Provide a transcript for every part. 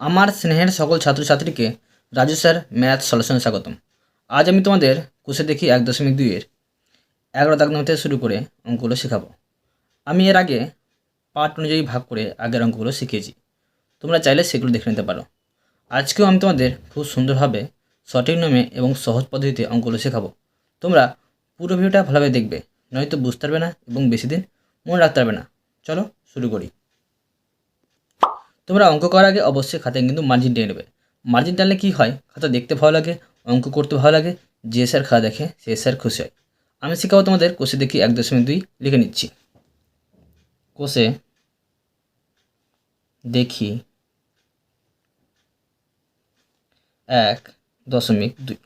আমার স্নেহের সকল ছাত্রছাত্রীকে রাজু স্যার, ম্যাথ সলিউশনে স্বাগতম। আজ আমি তোমাদের কোষে দেখি এক দশমিক দুইয়ের এগারো দাগ থেকে শুরু করে অঙ্কগুলো শেখাবো। আমি এর আগে পার্ট অনুযায়ী ভাগ করে আগের অঙ্কগুলো শিখিয়েছি। তোমরা চাইলে সেগুলো দেখে নিতে পারো। আজকেও আমি তোমাদের খুব সুন্দরভাবে সঠিক নিয়মে এবং সহজ পদ্ধতিতে অঙ্কগুলো শেখাবো। তোমরা পুরো ভিডিওটা ভালোভাবে দেখবে, নয়তো বুঝতে পারবে না এবং বেশি দিন মনে রাখতে পারবে না। চলো শুরু করি। তোমরা অঙ্ক করার আগে অবশ্যই খাতায় কিন্তু মার্জিন টেনে নেবে। মার্জিন টানলে কী হয়? খাতা দেখতে ভালো লাগে, অঙ্ক করতে ভালো লাগে, যে স্যার খাতা দেখে, সে স্যার খুশি হয়। আমি শেখাবো তোমাদের কোষে দেখি এক দশমিক দুই লিখে নিচ্ছি। কোষে দেখি এক দশমিক দুই।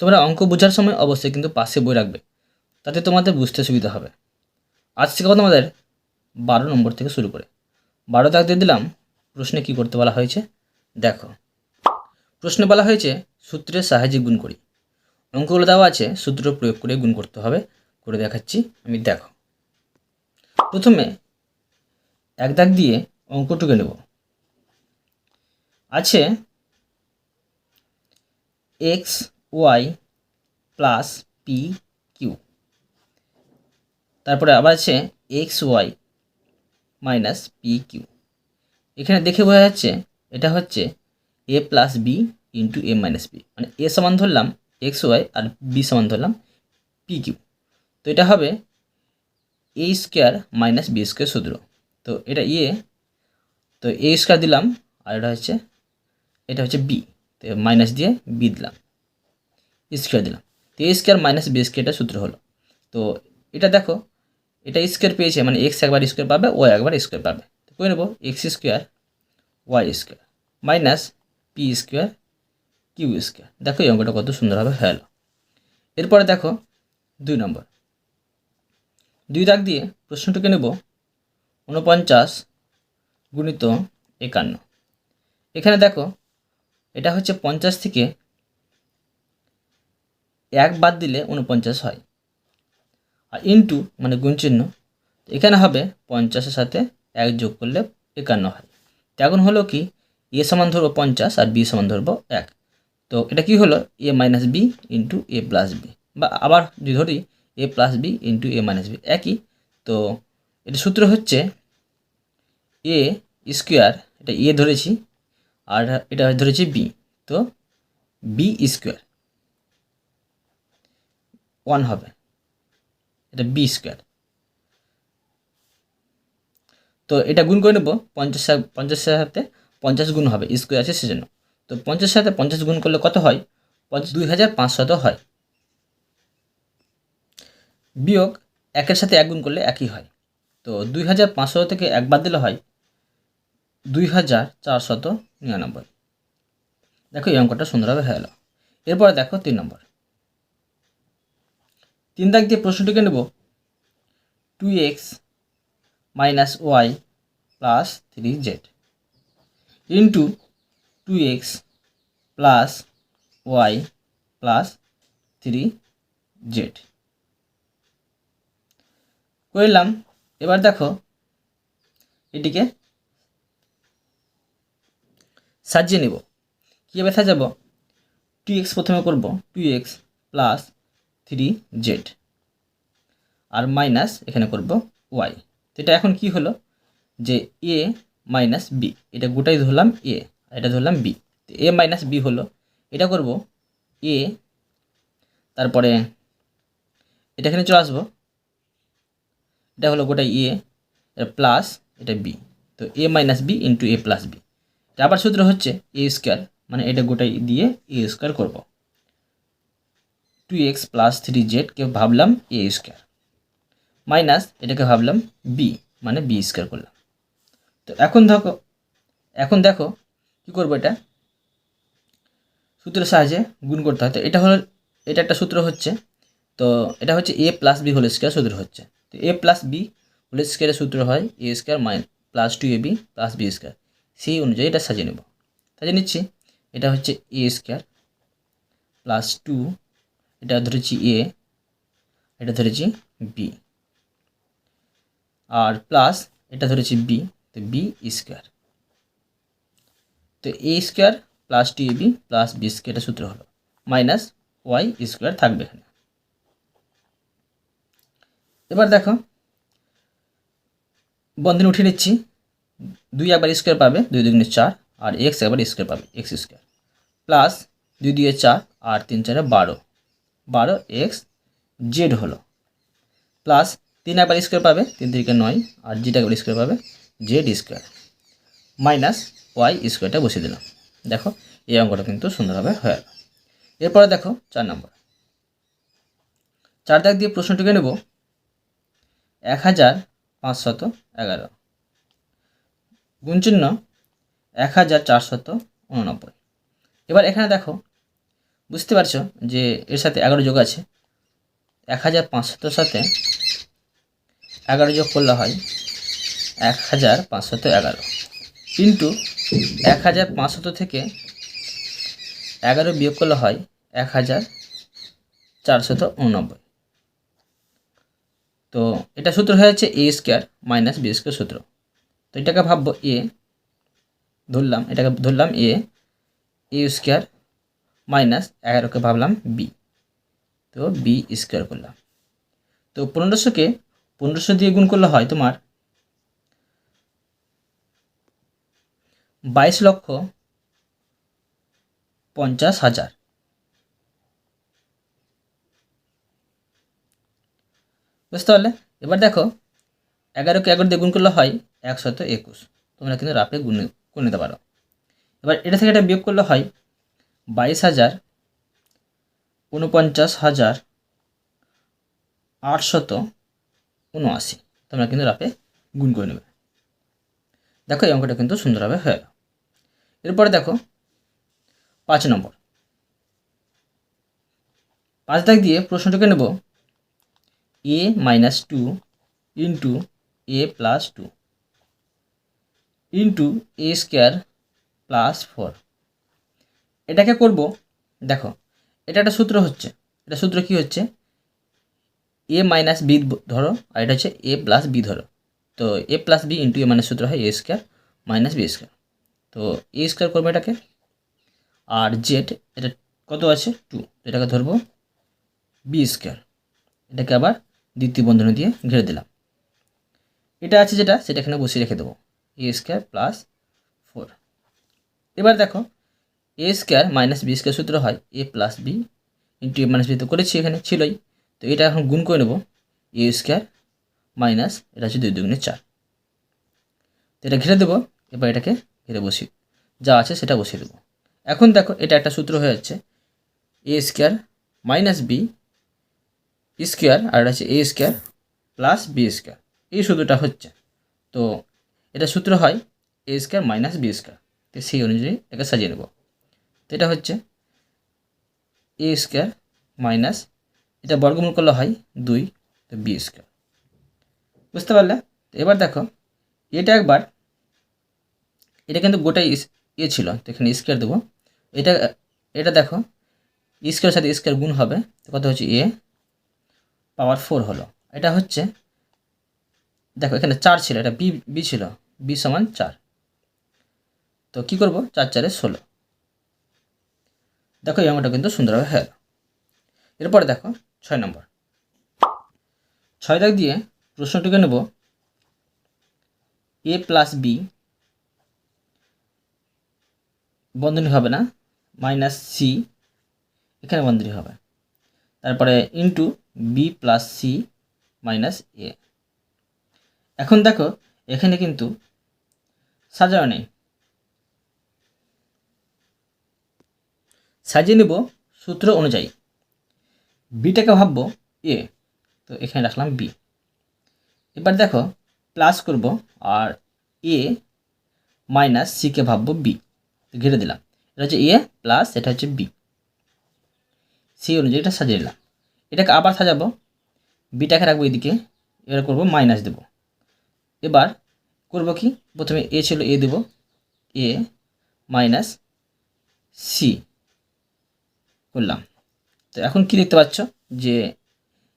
তোমরা অঙ্ক বোঝার সময় অবশ্যই কিন্তু পাশে বই রাখবে, তাতে তোমাদের বুঝতে সুবিধা হবে। আজ শেখাবো তোমাদের বারো নম্বর থেকে শুরু করে। বারো দাগ দিয়ে দিলাম প্রশ্নে কি করতে বলা হয়েছে? দেখো। প্রশ্নে বলা হয়েছে, সূত্রের সাহায্যে গুণ করি। অঙ্কগুলো দেওয়া আছে, সূত্র প্রয়োগ করে গুণ করতে হবে। করে দেখাচ্ছি, আমি দেখো। প্রথমে এক দাগ দিয়ে অঙ্কটুকে নেব। আছে X Y plus P Q তারপরে আবার আছে X Y minus P Q এখানে দেখে বোঝা যাচ্ছে এটা হচ্ছে A plus B into A minus B মানে এ সমান ধরলাম এক্স ওয়াই আর বি সমান ধরলাম পি কিউ তো এটা হবে A square minus B square সূত্র। তো এটা এ তো এ স্কোয়ার দিলাম আর এটা হচ্ছে এটা হচ্ছে বি তো মাইনাস দিয়ে বি দিলাম স্কোয়ার দিলাম। তো এ স্কোয়ার মাইনাস বি স্কোয়ারটা সূত্র হলো। তো এটা দেখো, এটা স্কোয়ার পেয়েছে মানে এক্স একবার স্কোয়ার পাবে ও একবার স্কোয়ার পাবে। করে নেব? X square Y square minus P square Q square দেখো এই অঙ্কটা কত সুন্দরভাবে হয়ে গেলো। এরপরে দেখো দুই নম্বর। দুই দাগ দিয়ে প্রশ্নটুকে নেব, উনপঞ্চাশ গুণিত একান্ন। এখানে দেখো, এটা হচ্ছে পঞ্চাশ থেকে এক বাদ দিলে উনপঞ্চাশ হয়। আর ইন্টু মানে গুণ চিহ্ন এখানে হবে পঞ্চাশের সাথে এক যোগ করলে একান্ন হয়। তো এখন হলো কি, এ সমান ধরবো পঞ্চাশ আর বি সমান ধরবো এক। তো এটা কি হলো? A minus B into A plus B বা আবার যদি ধরি, A plus B into A minus B একই। তো এটা সূত্র হচ্ছে এ স্কোয়ার এটা এ ধরেছি, আর এটা ধরেছি বি তো বি স্কোয়ার ওয়ান হবে। এটা বি স্কোয়ার তো এটা গুণ করে নেব, পঞ্চাশ পঞ্চাশের সাথে পঞ্চাশ গুণ হবে স্কোয়ার আছে সেজন্য। তো পঞ্চাশের সাথে পঞ্চাশ গুণ করলে কত হয়? পঞ্চাশ দুই হাজার পাঁচশত হয়। বিয়োগ একের সাথে এক গুণ করলে একই হয়। তো দুই হাজার পাঁচশো থেকে এক বাদ দিলে হয় দুই হাজার চারশত নিরানব্বই। দেখো এই অঙ্কটা সুন্দরভাবে হয়ে গেল। এরপরে দেখো তিন নম্বর। তিন দাগ দিয়ে প্রশ্নটিকে নেব। Two X minus Y plus three Z into two X plus Y plus three Z করলাম, এবার দেখো এটিকে সাজিয়ে নেব। কীভাবে সাজাবো? টু এক্স প্রথমে করব two X plus three Z আর মাইনাস এখানে করব ওয়াই তো এটা এখন কি হলো? যে এ মাইনাস বি এটা গোটাই ধরলাম এ এটা ধরলাম বি তো এ মাইনাস বি হলো, এটা করব এ তারপরে এটা এখানে চলে আসব। এটা হলো গোটাই এ প্লাস এটা বি তো A minus B into A plus B এটা আবার সূত্র হচ্ছে এ স্কোয়ার মানে এটা গোটাই দিয়ে এ স্কোয়ার করব। টু এক্স প্লাস থ্রি জেডকে ভাবলাম এ স্কোয়ার মাইনাস এটাকে ভাবলাম বি মানে বি স্কোয়ার করলাম। তো এখন দেখো এখন দেখো কী করব এটা? সূত্রের সাহায্যে গুণ করতে হয়। তো এটা হলো, এটা একটা সূত্র হচ্ছে। তো এটা হচ্ছে A plus B whole square সূত্র হচ্ছে। তো এ প্লাস বি হোল স্কোয়ারের সূত্র হয় A square minus plus two A B plus B square সেই অনুযায়ী এটা সাজিয়ে নেব। সাজিয়ে নিচ্ছি। এটা হচ্ছে এ স্কোয়ার প্লাস টু এটা ধরেছি এ এটা ধরেছি বি আর প্লাস এটা ধরেছি বি তো বি স্কোয়ার তো A square plus two B plus B square এটা সূত্র হলো। মাইনাস ওয়াই স্কোয়ার থাকবে এখানে। এবার দেখো, বন্ধনী উঠিয়ে নিচ্ছি। দুই একবার স্কোয়ার পাবে, দুই দুগুণে চার, আর এক্স একবার স্কোয়ার পাবে এক্স স্কোয়ার প্লাস দুই দুয়ে চার, আর তিন চারে বারো। বারো এক্স জেড হলো। প্লাস তিন একবার স্কোয়ার পাবে, তিন তিরিকে নয়, আর জেড একবার স্কোয়ার পাবে জেড স্কোয়ার মাইনাস ওয়াই স্কোয়ারটা বসিয়ে দিলাম। দেখো, এই অঙ্কটা কিন্তু সুন্দরভাবে হয়ে গেল। এরপরে দেখো, চার নম্বর চার দাগ দিয়ে প্রশ্নটিকে নেব। এক হাজার পাঁচশত এগারো। গুণচিহ্ন এক হাজার চারশত উননব্বই। এবার এখানে দেখো, বুঝতে পারছ যে এর সাথে এগারো যোগ আছে। এক হাজার পাঁচশতর সাথে এগারো যোগ করলে হয় এক হাজার পাঁচশত এগারো। কিন্তু এক হাজার পাঁচশত থেকে এগারো বিয়োগ করলে হয় এক হাজার চারশত উননব্বই। তো এটা সূত্র হয়ে যাচ্ছে A square minus B square সূত্র। তো এটাকে ভাববো এ ধরলাম, এটাকে ধরলাম এ এ স্কোয়ার মাইনাস এগারোকে ভাবলাম বি তো বি স্কোয়ার করলাম। তো পনেরোশোকে পনেরোশো দিয়ে গুণ করলে হয় তোমার বাইশ লক্ষ পঞ্চাশ হাজার। বুঝতে পারলে? এবার দেখো, এগারোকে এগারো দিয়ে গুণ করলে হয় একশত একুশ। তোমরা কিন্তু রাফে গুণ গুণ নিতে পারো। এবার এটা থেকে এটা বিয়োগ করলে হয় বাইশ হাজার, উনপঞ্চাশ হাজার, আটশত উনআশি তোমরা কিন্তু রাফে গুণ করে নেবে। দেখো এই অঙ্কটা কিন্তু সুন্দরভাবে হয়ে গেল। এরপরে দেখো, পাঁচ নম্বর। পাঁচ দাগ দিয়ে প্রশ্নটাকে নেব। A minus two into A plus two. Into A square plus four. এটাকে করব, দেখো, এটা একটা সূত্র হচ্ছে। এটা সূত্র কি হচ্ছে? এ মাইনাস বি ধরো, আর এটা হচ্ছে এ প্লাস বি ধরো। তো A plus B into A minus সূত্র হয় A square minus B square তো এ স্কোয়ার করব এটাকে, আর জেড এটা কত আছে? টু এটাকে ধরবো বি স্কোয়ার এটাকে আবার দ্বিতীয় বন্ধনী দিয়ে ঘিরে দিলাম। এটা আছে যেটা, সেটা এখানে বসিয়ে রেখে দেবো। এ স্কোয়ার প্লাস ফোর এবার দেখো A square minus B square সূত্র হয় A plus B into A minus B তো করেছি এখানে, ছিলই। তো এটা এখন গুণ করে নেব এ স্কোয়ার মাইনাস এটা হচ্ছে দুই দুগুণে চার। তো এটা ঘিরে দেবো, এবার এটাকে ঘিরে বসি যা আছে সেটা বসিয়ে দেবো। এখন দেখো, এটা একটা সূত্র হয়ে যাচ্ছে A square minus B square আর এটা হচ্ছে A square plus B square এই সূত্রটা হচ্ছে, তো এটা সূত্র হয় A square minus B square তো সেই অনুযায়ী এটাকে সাজিয়ে নেব। তো এটা হচ্ছে এ স্কোয়ার মাইনাস এটা বর্গমূল করলে হয় দুই, তো বি স্কোয়ার। বুঝতে পারলে? তো এবার দেখো, এটা একবার, এটা কিন্তু গোটাই ইয়ে ছিল, তো এখানে স্কোয়ার দেবো। এটা এটা দেখো স্কোয়ারের সাথে স্কোয়ার গুণ হবে, তো কত হচ্ছে এ? পাওয়ার ফোর হলো। এটা হচ্ছে, দেখো, এখানে চার ছিল, এটা বি বি ছিল, বি সমান চার। তো কি করব? চার চারে ষোলো। দেখো, এই অঙ্কটা কিন্তু সুন্দরভাবে হয়ে এরপরে দেখো ছয় নম্বর। ছয় দাগ দিয়ে প্রশ্নটিকে নেব। এ প্লাস বি বন্ধনী হবে না মাইনাস সি এখানে বন্ধনী হবে। তারপরে into B plus C minus A এখন দেখো, এখানে কিন্তু সাজানো নেই। সাজিয়ে নেব সূত্র অনুযায়ী। বিটাকে ভাববো এ তো এখানে রাখলাম বি এবার দেখো প্লাস করব আর এ মাইনাস সিকে ভাববো বি ঘিরে দিলাম। এটা হচ্ছে এ প্লাস এটা হচ্ছে বি সি অনুযায়ী এটা সাজিয়ে নিলাম। এটাকে আবার সাজাবো বিটাকে রাখব এদিকে, এবার করব মাইনাস দেব। এবার করব কি? প্রথমে এ ছিল এ দেব এ মাইনাস সি করলাম। তো এখন কি দেখতে পাচ্ছ? যে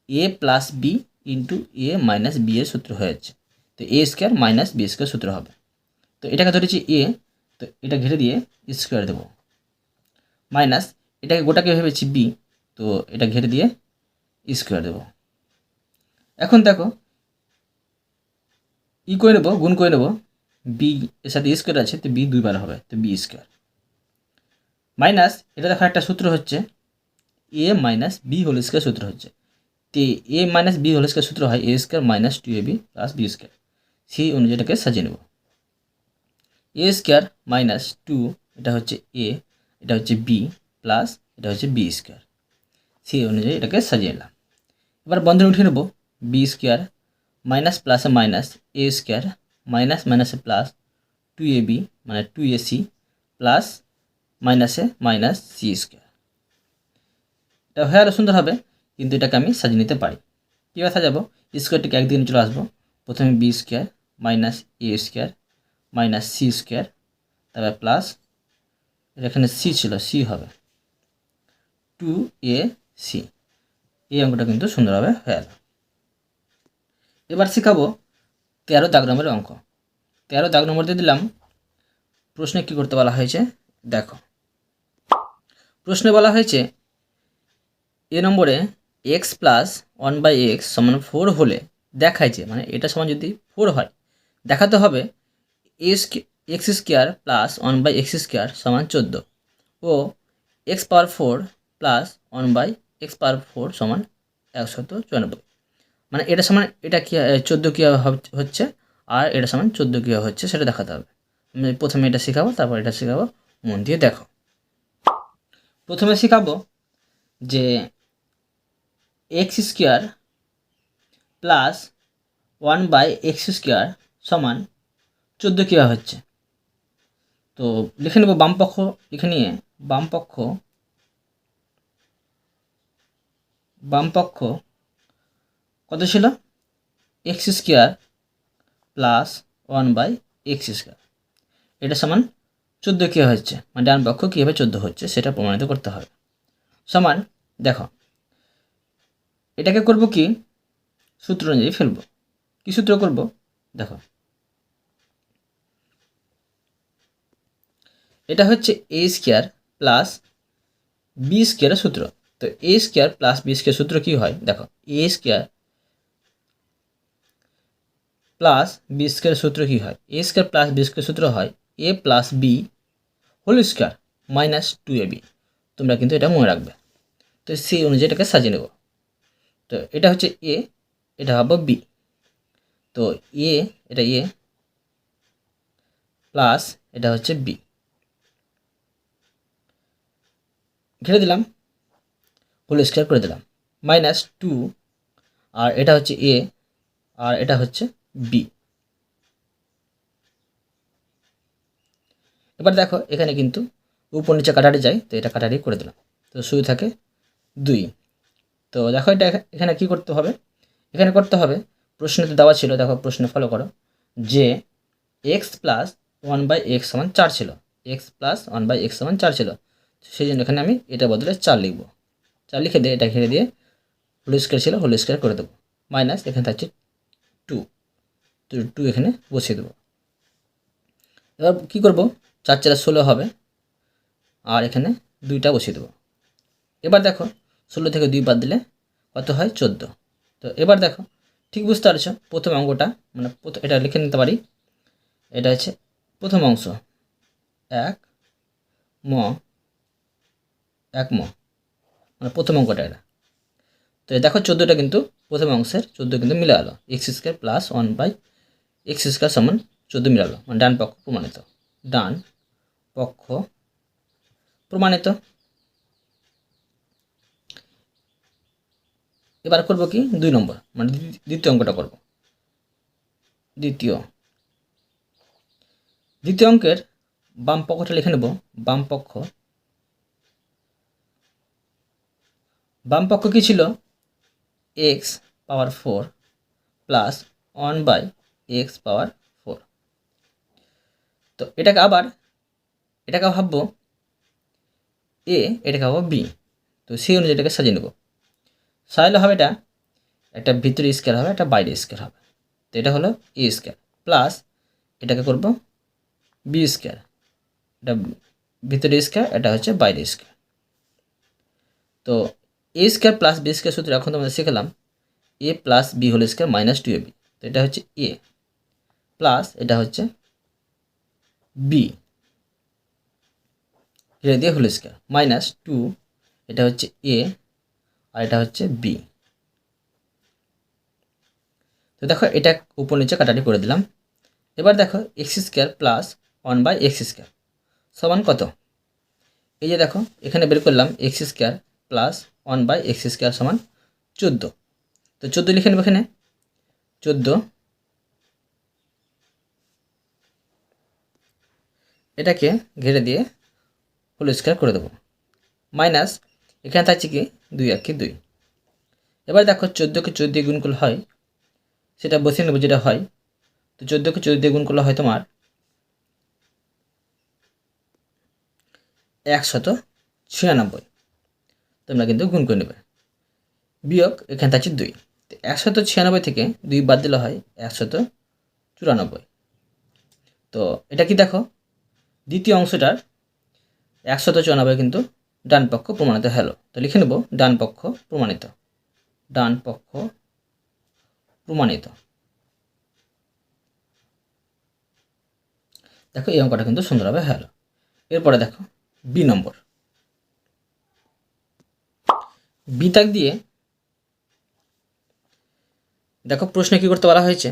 A plus B into A minus B এর সূত্র হয়ে যাচ্ছে তো A square minus B square সূত্র হবে। তো এটাকে ধরেছি এ তো এটা ঘিরে দিয়ে স্কোয়ার দেবো। মাইনাস এটাকে গোটাকে ভেবেছি বি তো এটা ঘিরে দিয়ে স্কোয়ার দেবো। এখন দেখো ই করে নেব, গুণ করে নেব বি এর সাথে স্কোয়ার আছে, তো বি দুইবার হবে, তো বি স্কোয়ার মাইনাস এটা দেখো একটা সূত্র হচ্ছে A minus B whole square সূত্র হচ্ছে। তো A minus B whole square সূত্র হয় A square minus two A B plus B square সেই অনুযায়ী এটাকে সাজিয়ে নেব। এ স্কোয়ার মাইনাস টু এটা হচ্ছে এ এটা হচ্ছে বি প্লাস এটা হচ্ছে বি স্কোয়ার সেই অনুযায়ী এটাকে সাজিয়ে নিলাম। এবার বন্ধন উঠিয়ে নেব। বি স্কোয়ার মাইনাস প্লাসে মাইনাস এ স্কোয়ার মাইনাস মাইনাসে প্লাস টু এ বি মানে টু এ সি প্লাস মাইনাসে মাইনাস সি স্কোয়ার এটা হয়ে আরও সুন্দর হবে, কিন্তু এটাকে আমি সাজিয়ে নিতে পারি। কীভাবে সাজাবো? স্কোয়ারটিকে একদিকে চলে আসব। প্রথমে B square minus A square minus C square তারপর প্লাস এখানে সি ছিল সি হবে। টু এ সি এই অঙ্কটা কিন্তু সুন্দরভাবে হয়ে গেল। এবার শেখাবো তেরো দাগ নম্বরের অঙ্ক। তেরো দাগ নম্বর দিয়ে দিলাম, প্রশ্নে কী করতে বলা হয়েছে? দেখো। প্রশ্নে বলা হয়েছে এ নম্বরে X plus one by X সমান ফোর হলে দেখায় যে মানে এটা সমান যদি ফোর হয়, দেখাতে হবে S X square plus one by X square সমান চোদ্দ ও X power four plus one by X power four সমান একশত চুরানব্বই। মানে এটা সমান, এটা কী চোদ্দ হব- হচ্ছে আর এটা সমান চোদ্দ কীভাবে হচ্ছে, সেটা দেখাতে হবে। প্রথমে এটা শেখাবো, তারপর এটা শেখাবো, মন দিয়ে দেখো। প্রথমে শেখাবো যে X square plus one by X square সমান চোদ্দ কীভাবে হচ্ছে? তো লিখে নেব বামপক্ষ লিখে নিয়ে বামপক্ষ বামপক্ষ কত ছিল? X square plus one by X square এটা সমান চোদ্দ কীভাবে হচ্ছে? মানে ডান পক্ষ কীভাবে চোদ্দ হচ্ছে, সেটা প্রমাণিত করতে হবে। সমান, দেখো এটাকে করব কি? সূত্র অনুযায়ী ফেলব। কি সূত্র করব? দেখো। এটা হচ্ছে এ স্কোয়ার প্লাস বি স্কোয়ারের সূত্র। তো A square plus B square সূত্র কি হয়? দেখো A square plus B square সূত্র কি হয়? A square plus B square সূত্র হয় A plus B whole square minus two A B তোমরা কিন্তু এটা মনে রাখবে। তো সেই অনুযায়ী এটাকে সাজিয়ে নেব। তো এটা হচ্ছে এ এটা হবে বি তো এ এটা এ প্লাস এটা হচ্ছে বি ঘিরে দিলাম হোল স্কোয়ার করে দিলাম। মাইনাস টু আর এটা হচ্ছে এ আর এটা হচ্ছে বি এবার দেখো, এখানে কিন্তু উপর নিচে কাটারি যায় তো এটা কাটারি করে দিলাম। তো শুরু থাকে দুই। তো দেখো এটা এখানে কি করতে হবে? এখানে করতে হবে প্রশ্নতে দেওয়া ছিল, দেখো প্রশ্ন ফলো করো, যে X plus one by X সমান চার ছিল X plus one by X সমান চার ছিল সেই জন্য এখানে আমি এটা বদলে চার লিখব, চার লিখে দিয়ে এটা ঘিরে দিয়ে হোল স্কোয়ার ছিল হোল স্কোয়ার করে দেবো মাইনাস এখানে থাকছে টু তো টু এখানে বসিয়ে দেবো, এবার কী করব? চার চারে ষোলো হবে, আর এখানে দুইটা বসিয়ে দেবো, এবার দেখো ষোলো থেকে দুই বাদ দিলে কত হয়? চোদ্দ। তো এবার দেখো, ঠিক বুঝতে পারছ প্রথম অঙ্কটা মানে এটা লিখে নিতে পারি। এটা হচ্ছে প্রথম অংশ। এক ম এক ম। মানে প্রথম অঙ্কটা এটা। তো দেখো চোদ্দোটা কিন্তু প্রথম অংশের, চোদ্দ কিন্তু মিলে গেলো X square plus one by X square সমান চোদ্দ মিলালো। মানে ডান পক্ষ প্রমাণিত। ডান পক্ষ প্রমাণিত। এবার করব কি? দুই নম্বর মানে দ্বিতীয়- অঙ্কটা করব। দ্বিতীয়। দ্বিতীয় অঙ্কের বাম পক্ষটা লিখে নেব। বাম পক্ষ। বাম পক্ষ কী ছিল? X power four plus one by X power four তো এটাকে আবার, এটাকে ভাববো, এ, এটাকে ভাববো বি তো সেই অনুযায়ী এটাকে সাজিয়ে নেব। সাজালে হবে এটা, একটা ভিতরে স্কেয়ার হবে, একটা বাইরে স্কেয়ার হবে। তো এটা হলো এ স্কোয়ার প্লাস এটাকে করব বি স্কোয়ার এটা ভিতরে স্কোয়ার এটা হচ্ছে বাইরে স্কোয়ার তো A square plus B square সূত্র এখন তোমাদের শিখলাম A plus B whole square minus two A B তো এটা হচ্ছে এ প্লাস এটা হচ্ছে বি এটা দিয়ে হোল স্কোয়ার মাইনাস টু এটা হচ্ছে এ এটা হচ্ছে বি তো দেখো, এটা উপর নিচে কাটাটি করে দিলাম। এবার দেখো X square plus one by X square সমান কত? এই যে দেখো, এখানে বের করলাম X square plus one by X square সমান চোদ্দ। তো চোদ্দ লিখে নেব এখানে। চোদ্দ। এটাকে ঘিরে দিয়ে হোল স্কোয়ার করে দেবো। মাইনাস এখানে থাকছে কি? দুই এক দুই। এবার দেখো চোদ্দোকে চোদ্দ দিয়ে গুণ করলে হয়, সেটা বসিয়ে নেব যেটা হয়। তো চোদ্দোকে চোদ্দ দিয়ে গুণ করলে হয় তোমার একশত ছিয়ানব্বই। তোমরা কিন্তু গুণ করে নেবে। বিয়োগ, এখানে থাকছে দুই। তো একশত ছিয়ানব্বই থেকে দুই বাদ দিলে হয় একশত চুরানব্বই। তো এটা কি দেখো? দ্বিতীয় অংশটার একশত চুরানব্বই কিন্তু ডান পক্ষ প্রমাণিত হলো। তো লিখে নেব, ডান পক্ষ প্রমাণিত। ডান পক্ষ প্রমাণিত। দেখো, এই অঙ্কটা কিন্তু সুন্দরভাবে হলো। এরপরে দেখো, বি নম্বর। বি তাক দিয়ে দেখো, প্রশ্নে কি করতে বলা হয়েছে?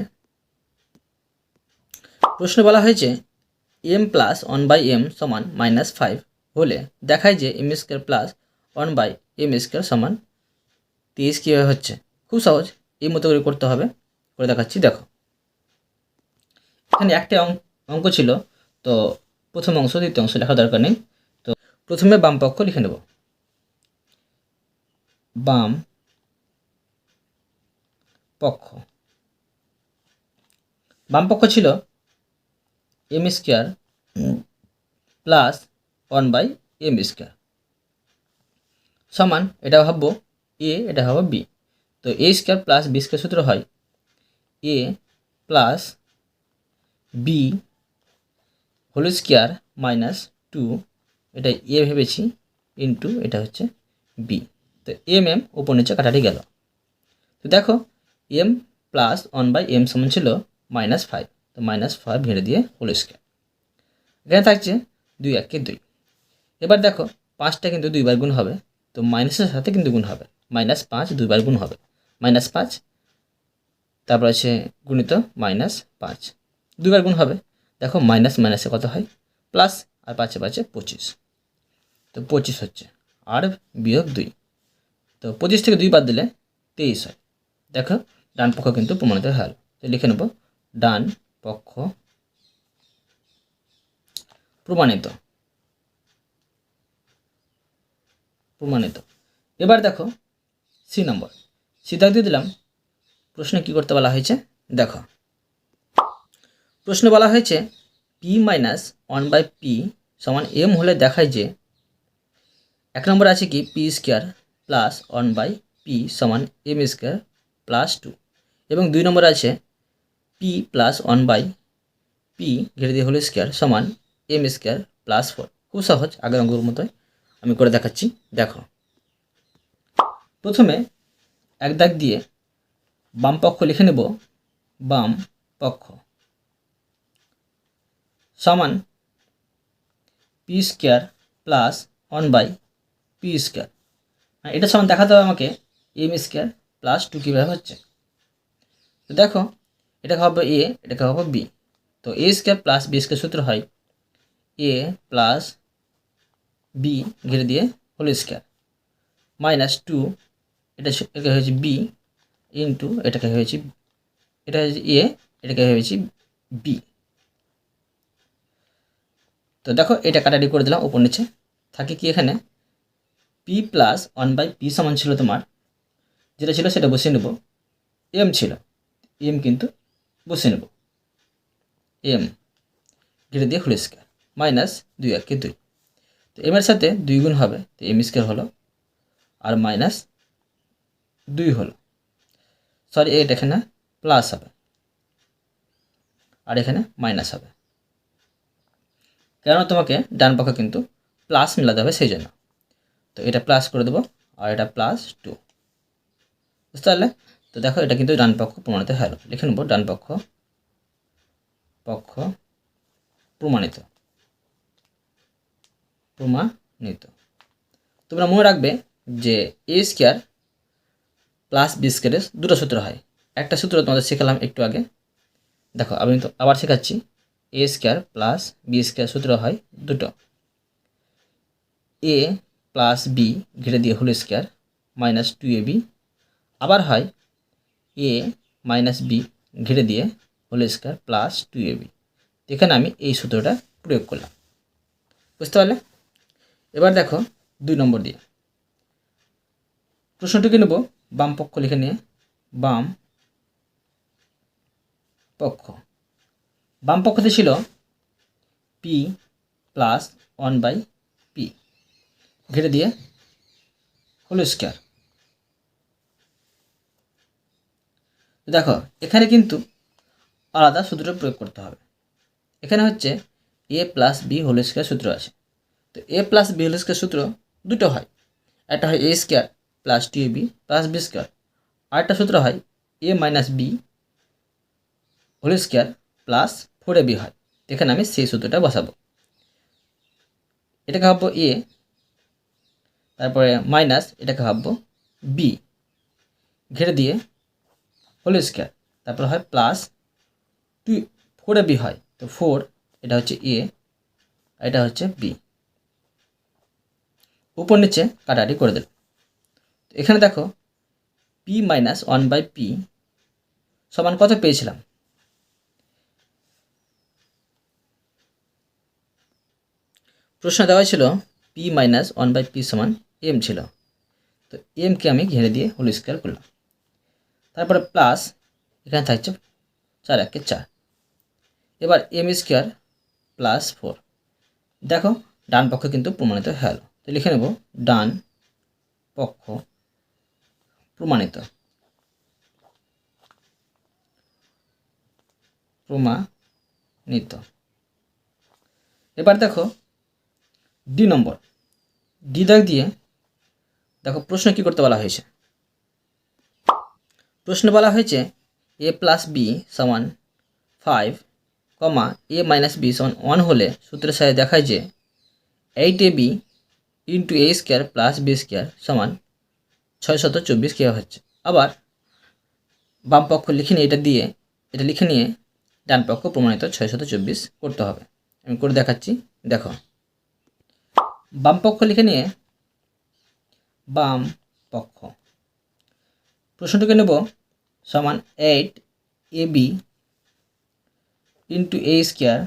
প্রশ্নে বলা হয়েছে M plus one by M সমান মাইনাস ফাইভ হলে দেখায় যে M square plus one by M square সমান তেইশ কীভাবে হচ্ছে? খুব সহজ, এই মতো করে করতে হবে। করে দেখাচ্ছি, দেখো। এখানে একটা অঙ্ক ছিল, তো প্রথম অংশ, দ্বিতীয় অংশ লেখার দরকার নেই। তো প্রথমে বাম পক্ষ লিখে নেব। বাম পক্ষ। বাম পক্ষ ছিল M square plus one by M square সমান, এটা ভাববো এ এটা ভাবো বি তো A square plus B square সূত্র হয় A plus B whole square minus two এটা এ ভেবেছি ইন্টু এটা হচ্ছে বি তো এম এম ওপর নিচে কাটাটি গেল। তো দেখো M plus one by M সমান ছিল মাইনাস ফাইভ তো মাইনাস ফাইভ ভেড়ে দিয়ে হোল স্কোয়ার এখানে থাকছে দুই, একে, দুই। এবার দেখো, পাঁচটা কিন্তু দুইবার গুণ হবে, তো মাইনাসের সাথে কিন্তু গুণ হবে। মাইনাস পাঁচ, দুইবার গুণ হবে। মাইনাস পাঁচ, তারপর আছে গুণিত মাইনাস পাঁচ। দুইবার গুণ হবে। দেখো, মাইনাস মাইনাসে কত হয়? প্লাস আর পাঁচে পাঁচে পঁচিশ। তো পঁচিশ হচ্ছে। আর বিয়োগ দুই। তো পঁচিশ থেকে দুই বাদ দিলে তেইশ হয়। দেখো, ডান পক্ষ কিন্তু প্রমাণিত গেল। তো লিখে নেব, ডান পক্ষ প্রমাণিত। প্রমাণিত। এবার দেখো, সি নম্বর। সি দাগ দিয়ে দিলাম, প্রশ্নে কী করতে বলা হয়েছে? দেখো, প্রশ্নে বলা হয়েছে, P minus one by P সমান এম হলে দেখায় যে, এক নম্বর আছে কি? P square plus one by P সমান এম স্কোয়ার প্লাস টু। এবং দুই নম্বর আছে, P plus one by P ঘিরে দিয়ে হল স্কোয়ার সমান এম স্কোয়ার প্লাস ফোর। খুব সহজ, আগের অঙ্গের মতোই। আমি করে দেখাচ্ছি। দেখো। প্রথমে এক দাগ দিয়ে বাম পক্ষ লিখে নেব, বাম পক্ষ। সমান P square plus one by P square এটা সমান দেখাতে হবে আমাকে এম স্কোয়ার প্লাস টু কীভাবে হচ্ছে। তো দেখো, এটাকে হবে এ এটাকে হবে বি তো A square plus B square সূত্র হয় এ প্লাস বি ঘিরে দিয়ে হোল স্কোয়ার মাইনাস টু এটা এটা হয়েছে বি ইন্টু এটাকে হয়েছে, এটা হয়েছে এ এটাকে হয়েছে বি তো দেখো, এটা কাটারি করে দিলাম উপর নিচে। থাকে কি এখানে? P plus one by P সমান ছিল তোমার, যেটা ছিল সেটা বসিয়ে নেব। এম ছিল এম কিন্তু বসিয়ে নেব। এম ঘিরে দিয়ে হোল স্কোয়ার মাইনাস দুই একে দুই। তো এমের সাথে দুই গুণ হবে, তো এম স্কোয়ার হলো আর মাইনাস দুই হলো। সরি এটা এখানে প্লাস হবে আর এখানে মাইনাস হবে। কেননা তোমাকে ডান পক্ষ কিন্তু প্লাস মেলাতে হবে সেই জন্য তো এটা প্লাস করে দেবো আর এটা প্লাস টু বুঝতে পারলে? তো দেখো, এটা কিন্তু ডান পক্ষ প্রমাণিত হলো লিখে নেব, ডান পক্ষ পক্ষ প্রমাণিত। প্রমাণিত তোমরা মনে রাখবে যে এ স্কোয়ার প্লাস বি স্কোয়ারের দুটো সূত্র হয়। একটা সূত্র তোমাদের শেখালাম একটু আগে। দেখো, আমি তো আবার শেখাচ্ছি। A square plus B square সূত্র হয় দুটো। এ প্লাস বি ঘিরে দিয়ে whole square minus two A B আবার হয় এ মাইনাস বি ঘিরে দিয়ে whole square plus two A B এখানে আমি এই সূত্রটা প্রয়োগ করলাম। বুঝতে পারলে? এবার দেখো দুই নম্বর দিয়ে। প্রশ্নটিকে নেব? বাম পক্ষ লিখে নিয়ে, বাম পক্ষ। বাম পক্ষতে ছিল P plus one by P ঘিরে দিয়ে হোল স্কোয়ার দেখো, এখানে কিন্তু আলাদা সূত্র প্রয়োগ করতে হবে। এখানে হচ্ছে A plus B whole square সূত্র আছে। তো A plus B whole square সূত্র দুটো হয়। একটা হয় A square plus two A B plus B square আরেকটা সূত্র হয় A minus B whole square plus four A B হয়। এখানে আমি সেই সূত্রটা বসাবো। এটাকে ভাববো এ তারপরে মাইনাস এটাকে ভাববো বি ঘেরে দিয়ে হোল স্কোয়ার তারপর হয় plus two four A B হয়। তো ফোর এটা হচ্ছে এ এটা হচ্ছে বি উপর নিচে কাটাটি করে দিল। তো এখানে দেখো P minus one by P সমান কত পেয়েছিলাম? প্রশ্ন দেওয়া ছিল P minus one by P সমান এম ছিল। তো এমকে আমি ঘিরে দিয়ে হোল স্কোয়ার করলাম। তারপরে প্লাস এখানে থাকছে চার একে চার। এবার এম স্কোয়ার প্লাস ফোর দেখো, ডান পক্ষ কিন্তু প্রমাণিত হয়ে তো লিখে নেব, ডান পক্ষ প্রমাণিত। প্রমাণিত। এবার দেখো ডি নম্বর। ডি দাগ দিয়ে দেখো, প্রশ্ন কি করতে বলা হয়েছে? প্রশ্ন বলা হয়েছে এ প্লাস বি সমান five comma A minus B সমান ওয়ান হলে সূত্রের সাথে দেখায় যে eight A B into A square plus B square সমান ছয় শত চব্বিশ কীভাবে হচ্ছে? আবার বাম পক্ষ লিখে নিয়ে এটা দিয়ে, এটা লিখে নিয়ে ডান পক্ষ প্রমাণিত ছয় শত চব্বিশ করতে হবে। আমি করে দেখাচ্ছি, দেখো। বাম পক্ষ লিখে নিয়ে, বাম পক্ষ। প্রশ্নটিকে নেব, সমান eight A B into A square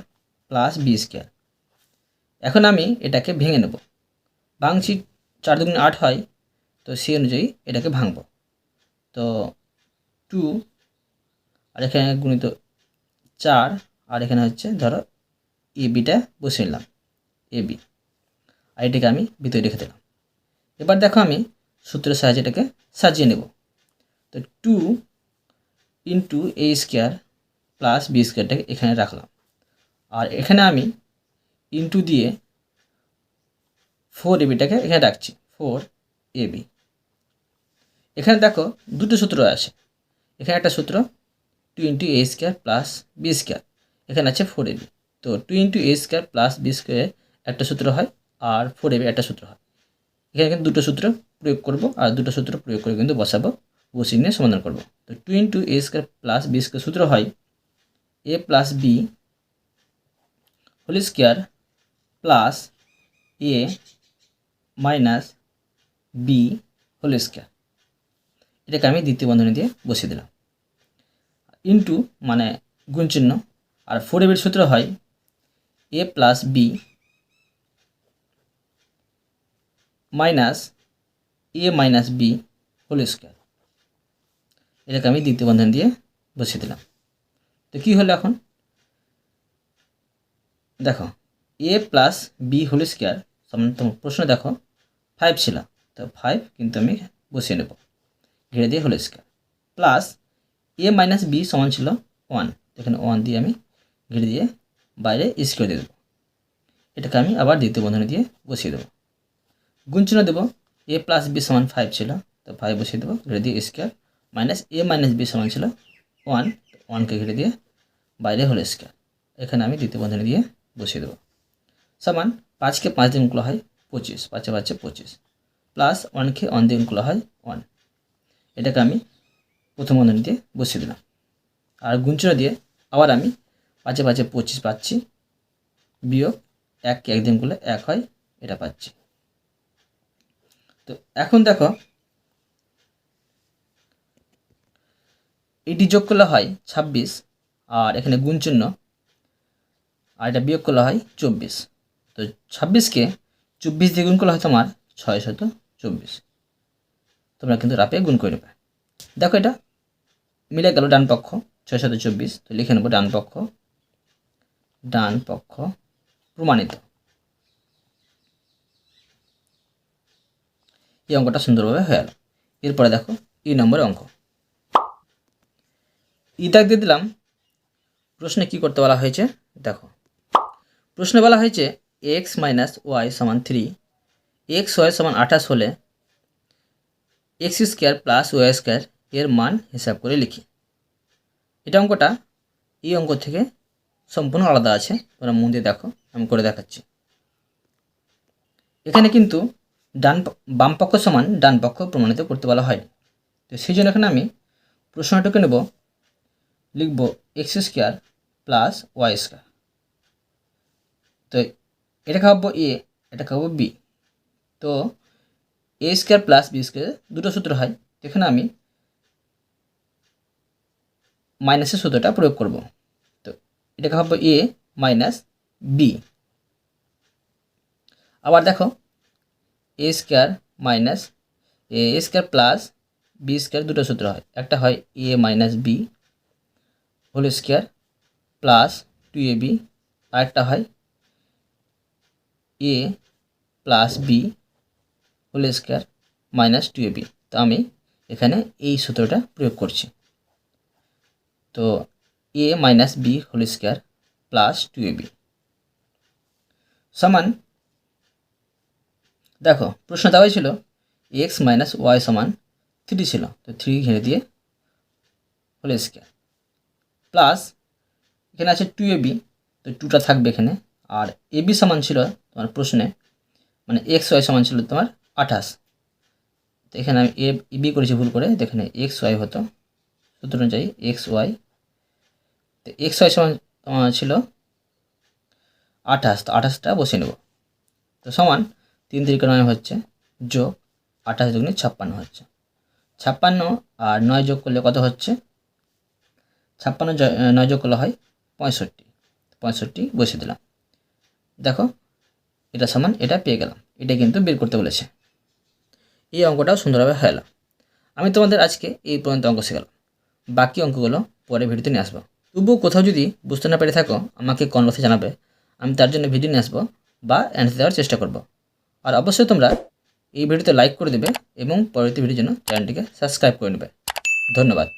plus B square এখন আমি এটাকে ভেঙে নেব। ভাঙছি চার দুগুণ আট হয়, তো সেই অনুযায়ী এটাকে ভাঙব। তো টু, আর এখানে গুণিত চার, আর এখানে হচ্ছে ধরো এ বিটা বসে নিলাম, এ বি। আর এটাকে আমি ভিতরে রেখে দিলাম। এবার দেখো আমি সূত্রের সাহায্যে এটাকে সাজিয়ে নেব। তো two into A square plus B স্কোয়ারটাকে এখানে রাখলাম। আর এখানে আমি ইন্টু দিয়ে ফোর এবিটাকে এখানে রাখছি। ফোর এবি এখানে দেখো দুটো সূত্র আছে। এখানে একটা সূত্র two into A square plus B square এখানে আছে ফোর এবি তো two into A square plus B square একটা সূত্র হয় আর ফোর এবি একটা সূত্র হয়। এখানে কিন্তু দুটো সূত্র প্রয়োগ করব আর দুটো সূত্র প্রয়োগ করে কিন্তু বসাবো, বসিয়ে নিয়ে সমাধান করব। তো two into A square plus B square সূত্র হয় A plus B whole square plus A minus B whole square এটাকে আমি দ্বিতীয় বন্ধনী দিয়ে বসিয়ে দিলাম। ইন্টু মানে গুণ চিহ্ন আর ফোর এবির সূত্র হয় A plus B minus A minus B whole square এটাকে আমি দ্বিতীয় বন্ধন দিয়ে বসিয়ে দিলাম। তো কী হলো এখন? দেখো A plus B whole square প্রশ্ন দেখো। ফাইভ ছিল তো ফাইভ কিন্তু আমি বসিয়ে নেব। ঘিরে দিয়ে whole square plus A minus B সমান ছিল ওয়ান এখানে ওয়ান দিয়ে আমি ঘিরে দিয়ে বাইরে স্কোয়ার দিয়ে দেবো। এটাকে আমি আবার দ্বিতীয় বন্ধনী দিয়ে বসিয়ে দেবো। গুণ চিহ্ন দেবো। এ প্লাস বি সমান ফাইভ ছিল। তো ফাইভ বসিয়ে দেবো। ঘিরে দিয়ে square minus A minus B সমান ছিল ওয়ান ওয়ানকে ঘিরে দিয়ে বাইরে হলো স্কোয়ার এখানে আমি দ্বিতীয় বন্ধনী দিয়ে বসিয়ে দেবো। সমান পাঁচকে পাঁচ দিনগুলো হয় পঁচিশ, পাঁচে পাঁচে পঁচিশ। প্লাস ওয়ানকে ওয়ান দিনগুলো হয় ওয়ান এটাকে আমি প্রথম বন্ধনী দিয়ে বসিয়ে দিলাম। আর গুঞ্চনা দিয়ে আবার আমি পাঁচে পাঁচে পঁচিশ পাচ্ছি। বিয়োগ এক দিন করলে এক হয়, এটা পাচ্ছি। তো এখন দেখো, এটি যোগ করলে হয় ছাব্বিশ, আর এখানে গুণ আর এটা বিয়োগ করলে হয় চব্বিশ। তো ছাব্বিশকে চব্বিশ দিয়ে গুণ করলে হয় তোমার ছয় শত চব্বিশ। তোমরা কিন্তু রাপে গুণ করে নেবে। দেখো এটা, মিলে গেল ডান পক্ষ, ছয় শত চব্বিশ। তো লিখে নেব ডান পক্ষ ডান পক্ষ প্রমাণিত। এই অঙ্কটা সুন্দরভাবে হয়ে গেল। এরপরে দেখো, এই নম্বরের অঙ্ক। ই দাগ দিয়ে দিলাম, প্রশ্নে কি করতে বলা হয়েছে? দেখো, প্রশ্নে বলা হয়েছে এক্স মাইনাস ওয়াই সমান থ্রি এক্স ওয়াই সমান আঠাশ হলে X square plus Y square এর মান হিসাব করে লিখি। এটা অঙ্কটা এই অঙ্ক থেকে সম্পূর্ণ আলাদা আছে, তোমরা মন দিয়ে দেখো, আমি করে দেখাচ্ছি। এখানে কিন্তু ডান বাম পক্ষ সমান ডান পক্ষ প্রমাণিত করতে বলা হয়। তো সেই জন্য এখানে আমি প্রশ্নটাকে নেব, লিখব X square plus Y square তো এটা খাওয়াবো এ, এটা খাওয়াবো বি তো, A square plus B square, দুটো সূত্র হয়। এখানে আমি মাইনাসের সূত্রটা প্রয়োগ করব। তো, এটা ভাববো এ মাইনাস বি। আবার দেখো, A square minus, A square plus B square দুটো সূত্র হয়। একটা হয় A minus B, whole square, plus two A B, আরেকটা হয় A plus B whole square minus two A B তো আমি এখানে এই সূত্রটা প্রয়োগ করছি। তো A minus B whole square plus two A B সমান, দেখো, প্রশ্ন দেওয়াই ছিল এক্স মাইনাস ওয়াই সমান থ্রি ছিল। তো থ্রি ঘিরে দিয়ে হোল স্কোয়ার প্লাস এখানে আছে টু এ বি তো টুটা থাকবে এখানে। আর এ বি সমান ছিল তোমার প্রশ্নে মানে এক্স ওয়াই সমান ছিল তোমার আঠাশ। তো এখানে আমি এ বি করেছি ভুল করে তো এখানে এক্স ওয়াই হতো। সূত্র অনুযায়ী এক্স ওয়াই তো এক্স ওয়াই সমান, তোমার ছিল আঠাশ। তো আঠাশটা বসে নেব। তো সমান তিন তিরিকে নয় হচ্ছে যোগ আঠাশ দুগুণে ছাপ্পান্ন হচ্ছে। ছাপ্পান্ন আর নয় যোগ করলে কত হচ্ছে? ছাপ্পান্ন নয় যোগ করলে হয় পঁয়ষট্টি। পঁয়ষট্টি বসে দিলাম। দেখো এটা সমান, এটা পেয়ে গেলাম। এটা কিন্তু বের করতে বলেছে। এই অঙ্কটাও সুন্দরভাবে হয়ে গেল আমি তোমাদের আজকে এই পর্যন্ত অঙ্ক শেখালাম। বাকি অঙ্কগুলো পরে ভিডিওতে নিয়ে আসব। তবুও কোথাও যদি বুঝতে না পেরে থাকো, আমাকে কনভার্সে জানাবে। আমি তার জন্য ভিডিও নিয়ে আসব বা অ্যান্সার দেওয়ার চেষ্টা করব। আর অবশ্যই তোমরা এই ভিডিওতে লাইক করে দেবে এবং পরবর্তী ভিডিওর জন্য চ্যানেলটিকে সাবস্ক্রাইব করে নেবে। ধন্যবাদ।